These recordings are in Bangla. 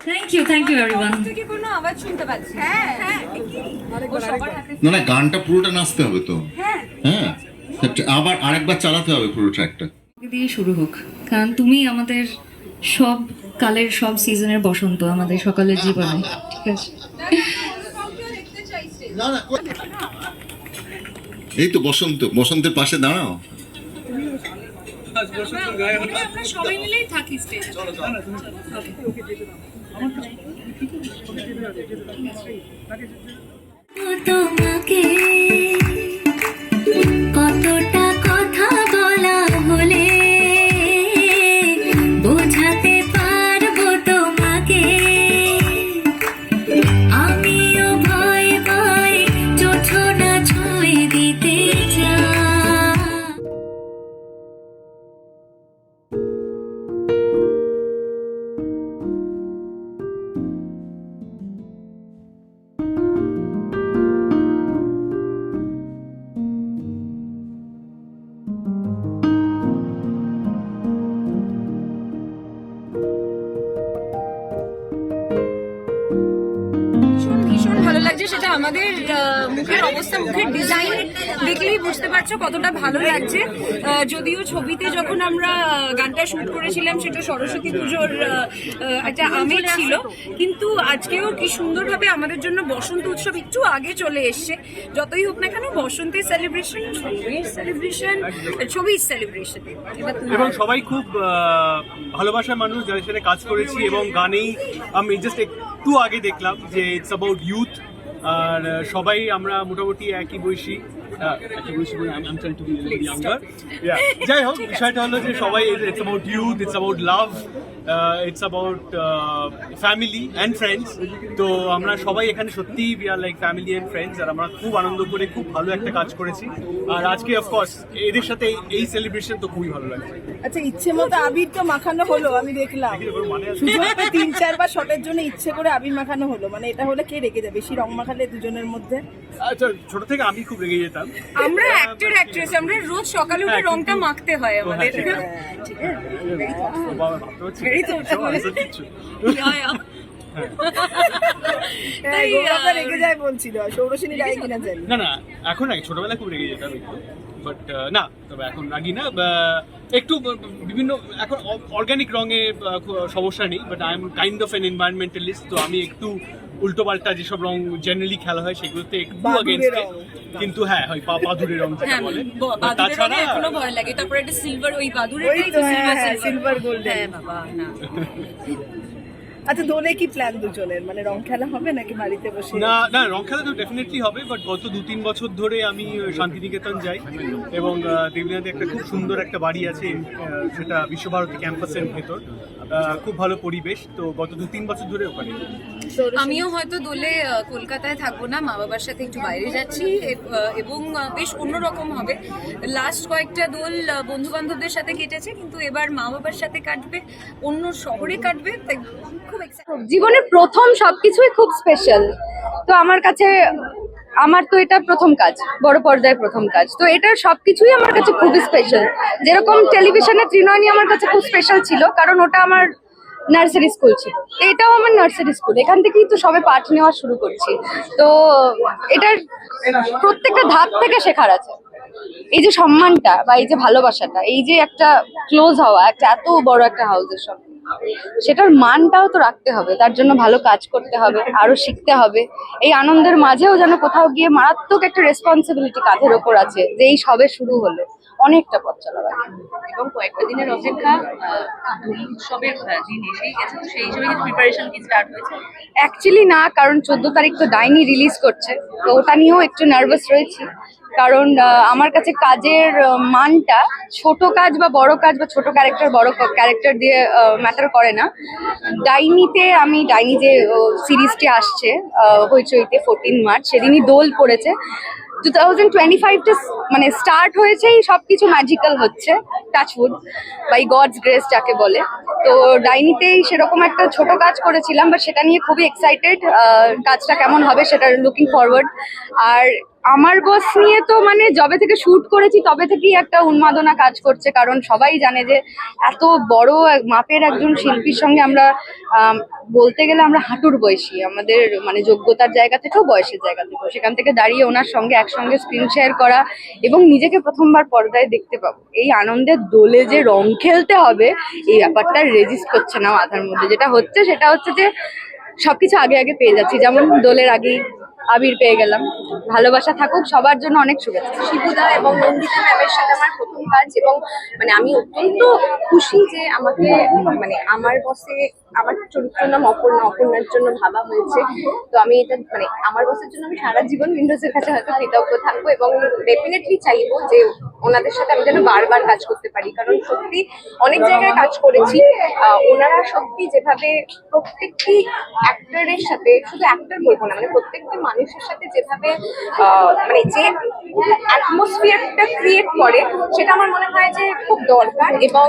Thank you thank you everyone থেকে কোনো আওয়াজ শুনতে পাচ্ছি হ্যাঁ হ্যাঁ ও সবার হাতে না না গানটা পুরোটা নাচতে হবে তো। হ্যাঁ। হ্যাঁ আবার আরেকবার চালাতে হবে পুরো ট্র্যাকটা দিয়ে শুরু হোক কারণ তুমি আমাদের সব কালের সব সিজনের বসন্ত আমাদের সকালের জীবনে ঠিক আছে? এই তো বসন্ত বসন্তের পাশে দাঁড়াও। আমরা সবাই মিলেই থাকি স্টেজ তোমাকে লাগছে সেটা আমাদের মুখের অবস্থা মুখের ডিজাইন দেখলেই বুঝতে পারছ কতটা ভালো লাগছে। যদিও ছবিতে যখন আমরা গানটা শুট করেছিলাম সেটা সরস্বতী পুজোর একটা আমেজ ছিল। কিন্তু আজকেও কি সুন্দরভাবে আমাদের জন্য বসন্ত উৎসব একটু আগে চলে এসছে। যতই হোক না কেন বসন্তের সেলিব্রেশন ছবির সেলিব্রেশন ছবির সেলিব্রেশন এবং সবাই খুব ভালোবাসার মানুষ যাদের সাথে কাজ করেছি এবং গানেই আমি জাস্ট একটু আগে দেখলাম যে ইটস অ্যাবাউট ইউথ আর সবাই আমরা মোটামুটি একই বয়সী। আহ, একই বয়সী বলে আমি ট্রাইং টু বি ইয়াঙ্গার যাই হোক বিষয়টা হলো যে সবাই it's about youth it's about love it's about family and friends তো আমরা সবাই এখানে সত্যি we are like family and friends আর আমরা খুব আনন্দ করে খুব ভালো একটা কাজ করেছি। আর আজকে অফকোর্স এদের সাথে এই- সেলিব্রেশন তো খুবই ভালো লাগছে। আচ্ছা ইচ্ছে মতো আবির তো মাখানো হলো আমি দেখলাম। সুযোগ তিন চারবার শটের জন্য ইচ্ছে করে আবির মাখানো হলো মানে এটা হলে কে রেগে যাবে বেশি রং মাখালে দুজনের মধ্যে? আচ্ছা ছোট থেকে আমি খুব রেগে যেতাম। আমরা অ্যাক্টর অ্যাক্ট্রেস আমরা রোজ সকালে উঠে রংটা মাখতে হয় আমাদের। হ্যাঁ, তাই, গৌরবদা আহ, রেগে যায় বলছিল। সৌরসিনী রায় কিনা জানি না। না এখন ছোটবেলায় খুব রেগে যেতাম বাট না তবে এখন রাগি না। একটু বিভিন্ন এখন অর্গানিক রঙে সমস্যা নেই। But I am kind of an environmentalist তো আমি একটু উল্টো পাল্টা যেসব রং জেনারেলি খেলা হয় সেগুলোতে একটু। রং। কিন্তু হ্যাঁ হয় পা- বাদুরের রং যেটা হ্যাঁ, বলে তাছাড়া এখনও ভয় লাগে তারপরে একটা সিলভার ওই বাদুরের সিলভার গোল্ড। হ্যাঁ বাবা না আচ্ছা দোলে কি প্ল্যান দুজনের? মানে রং খেলা হবে নাকি বাড়িতে বসে? না না রং খেলা তো ডেফিনেটলি হবে বাট গত দু তিন বছর ধরে আমি শান্তিনিকেতন যাই এবং দেবনাথে একটা খুব সুন্দর একটা বাড়ি আছে সেটা বিশ্বভারতী ক্যাম্পাসের ভেতর। আহ, খুব ভালো পরিবেশ তো গত দু তিন বছর ধরে ওখানে। আমিও হয়তো দোলে কলকাতায় থাকব না মা বাবার সাথে একটু বাইরে যাচ্ছি এবং বেশ অন্যরকম হবে। লাস্ট কয়েকটা দোল বন্ধু বান্ধবদের সাথে কেটেছে কিন্তু এবার মা বাবার সাথে কাটবে অন্য শহরে কাটবে তাই জীবনের প্রথম সবকিছুই খুব স্পেশাল তো আমার কাছে, আমার তো এটা প্রথম কাজ, বড় পর্দায় প্রথম কাজ। তো এটার সবকিছুই আমার কাছে খুবই স্পেশাল যেরকম টেলিভিশনে ত্রিনয়নী আমার কাছে খুব স্পেশাল ছিল, কারণ ওটা আমার নার্সারি স্কুল ছিল। এটাও আমার নার্সারি স্কুল এখান থেকেই তো সবে পাঠ নেওয়া শুরু করছি। তো এটার প্রত্যেকটা ধাপ থেকে শেখার আছে। এই যে সম্মানটা বা এই যে ভালোবাসাটা, এই যে একটা ক্লোজ হওয়া, একটা এত বড় একটা হাউসের সঙ্গে সেটার মানটাও তো রাখতে হবে তার জন্য ভালো কাজ করতে হবে আরও শিখতে হবে। এই আনন্দের মাঝেও যেন কোথাও গিয়ে মারাত্মক একটা রেসপন্সিবিলিটি কাঁধের ওপর আছে যে এই সবে শুরু হলো অনেকটা পথ চলা বাকি। এবং কয়েকটা দিনের অপেক্ষা আহ, উৎসবের দিন এসেই গেছে সেই হিসেবে কিছু প্রিপারেশন কি স্টার্ট হয়েছে? অ্যাকচুয়ালি না কারণ চোদ্দ তারিখ তো ডাইনি রিলিজ করছে তো ওটা নিয়েও একটু নার্ভাস রয়েছি। কারণ আমার কাছে কাজের মানটা ছোট কাজ বা বড় কাজ বা ছোট ক্যারেক্টার বড় ক্যারেক্টার দিয়ে ম্যাটার করে না। ডাইনিতে আমি, ডাইনি যে সিরিজটি আসছে হইচইতে ফোরটিন মার্চ, সেদিনই দোল পড়েছে। টু থাউজেন্ড টোয়েন্টি ফাইভটা মানে স্টার্ট হয়েছেই, সবকিছু ম্যাজিক্যাল হচ্ছে টাচউড বাই গডস গ্রেস যাকে বলে। তো ডাইনিতেই সেরকম একটা ছোট কাজ করেছিলাম বা সেটা নিয়ে খুবই এক্সাইটেড কাজটা কেমন হবে সেটা লুকিং ফরওয়ার্ড আর আমার বস নিয়ে তো মানে যবে থেকে শুট করেছি তবে থেকেই একটা উন্মাদনা কাজ করছে। কারণ সবাই জানে যে এত বড় মাপের একজন শিল্পীর সঙ্গে আমরা আম, বলতে গেলে আমরা হাঁটুর বয়সী। আমাদের মানে যোগ্যতার জায়গা থেকেও বয়সের জায়গা থেকেও। সেখান থেকে দাঁড়িয়ে ওনার সঙ্গে একসঙ্গে স্ক্রিন শেয়ার করা এবং নিজেকে প্রথমবার পর্দায় দেখতে পাবো। এই আনন্দের দোলে যে রং খেলতে হবে এই ব্যাপারটা রেজিস্ট করছে না মাথার মধ্যে। যেটা হচ্ছে সেটা হচ্ছে যে সবকিছু আগে আগে পেয়ে যাচ্ছি। যেমন দোলের আগেই আবির পেয়ে গেলাম। ভালোবাসা থাকুক, সবার জন্য অনেক শুভেচ্ছা। শিবুদা এবং নন্দিতা ম্যামের সাথে আমার প্রথম কাজ এবং মানে আমি অত্যন্ত খুশি যে আমাকে মানে আমার বসে আমার চরিত্রের নাম অপর্ণা, অপর্ণার জন্য ভাবা হয়েছে। তো আমি এটা মানে আমার বসের জন্য আমি সারা জীবন উইন্ডোজের কাছে হয়তো কৃতজ্ঞ থাকব এবং ডেফিনেটলি চাইব যে ওনাদের সাথে আমি যেন বারবার কাজ করতে পারি। কারণ সত্যি অনেক জায়গায় কাজ করেছি ওনারা সত্যি যেভাবে প্রত্যেকটি অ্যাক্টরের সাথে, শুধু অ্যাক্টর বলব না মানে প্রত্যেকটি মানুষের সাথে যেভাবে মানে যে অ্যাটমসফিয়ারটা ক্রিয়েট করে সেটা আমার মনে হয় যে খুব দরকার এবং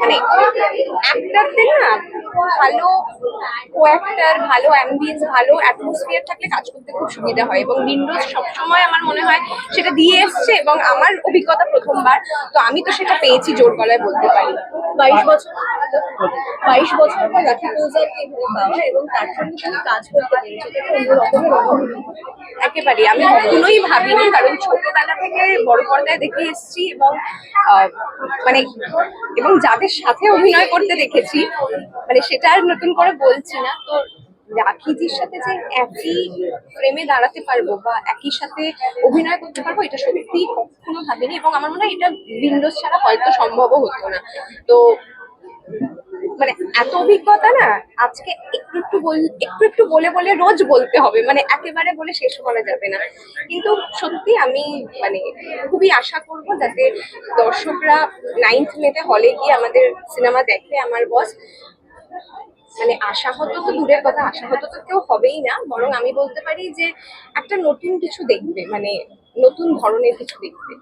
মানে অ্যাক্টরদের না ভালো কো অ্যাক্টার ভালো অ্যাম্বিয়েন্স ভালো অ্যাটমসফিয়ার থাকলে কাজ করতে খুব সুবিধা হয় এবং উইন্ডোজ সবসময় আমার মনে হয় সেটা দিয়ে এসছে এবং আমার অভিজ্ঞতা প্রথমবার তো আমি তো সেটা পেয়েছি জোর গলায় বলতে পারি। বাইশ বছর বাইশ বছর পর রাখি পূজাকে পাওয়া এবং তার সঙ্গে তুমি কাজ করতে পেরেছ এটা অনুভূতি একেবারে আমি কখনোই ভাবিনি কারণ ছোটবেলা থেকে বড় পর্দায় দেখে এসেছি এবং মানে এবং যাদের সাথে অভিনয় করতে দেখেছি মানে সেটা আর নতুন করে বলছি না। তো রাখিজির সাথে যে একই ফ্রেমে দাঁড়াতে পারব বা একই সাথে অভিনয় করতে পারব, এটা সত্যি কখনো ভাবিনি এবং আমার মনে হয় এটা উইন্ডোজ ছাড়া হয়তো সম্ভবও হতো না। তো মানে এত অভিজ্ঞতা না, আজকে একটু একটু বল, একটু একটু বলে বলে রোজ বলতে হবে মানে একেবারে বলে শেষ করা যাবে না। কিন্তু সত্যি আমি মানে খুবই আশা করব যাতে দর্শকরা নাইন্থ মেতে হলে গিয়ে আমাদের সিনেমা দেখে, আমার বস মানে আশাহত তো দূরের কথা, আশাহত তো কেউ হবেই না, বরং আমি বলতে পারি যে একটা নতুন কিছু দেখবে মানে নতুন ধরনের কিছু দেখবে।